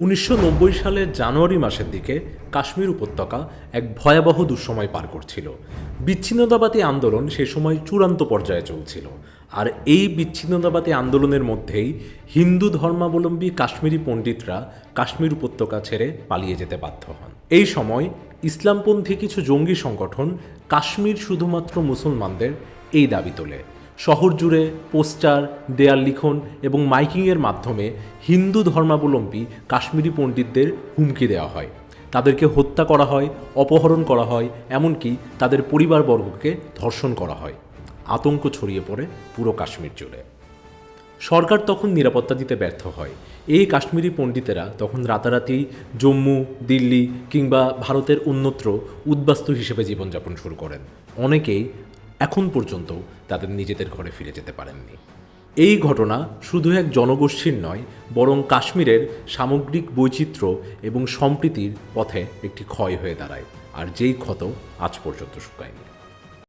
উনিশশো নব্বই সালের জানুয়ারি মাসের দিকে কাশ্মীর উপত্যকা এক ভয়াবহ দুঃসময় পার করছিল। বিচ্ছিন্নতাবাদী আন্দোলন সে সময় চূড়ান্ত পর্যায়ে চলছিল। আর এই বিচ্ছিন্নতাবাদী আন্দোলনের মধ্যেই হিন্দু ধর্মাবলম্বী কাশ্মীরি পণ্ডিতরা কাশ্মীর উপত্যকা ছেড়ে পালিয়ে যেতে বাধ্য হন। এই সময় ইসলামপন্থী কিছু জঙ্গি সংগঠন কাশ্মীর শুধুমাত্র মুসলমানদের এই দাবি তোলে। শহর জুড়ে পোস্টার, দেয়াল লিখন এবং মাইকিংয়ের মাধ্যমে হিন্দু ধর্মাবলম্বী কাশ্মীরি পণ্ডিতদের হুমকি দেওয়া হয়। তাদেরকে হত্যা করা হয়, অপহরণ করা হয়, এমনকি তাদের পরিবারবর্গকে ধর্ষণ করা হয়। আতঙ্ক ছড়িয়ে পড়ে পুরো কাশ্মীর জুড়ে। সরকার তখন নিরাপত্তা দিতে ব্যর্থ হয়। এই কাশ্মীরি পণ্ডিতেরা তখন রাতারাতি জম্মু, দিল্লি কিংবা ভারতের অন্যত্র উদ্বাস্তু হিসেবে জীবনযাপন শুরু করেন। অনেকেই এখন পর্যন্ত তাদের নিজেদের ঘরে ফিরে যেতে পারেননি। এই ঘটনা শুধু এক জনগোষ্ঠীর নয়, বরং কাশ্মীরের সামগ্রিক বৈচিত্র্য এবং সম্প্রীতির পথে একটি ক্ষয় হয়ে দাঁড়ায়, আর যেই ক্ষত আজ পর্যন্ত শুকায়নি।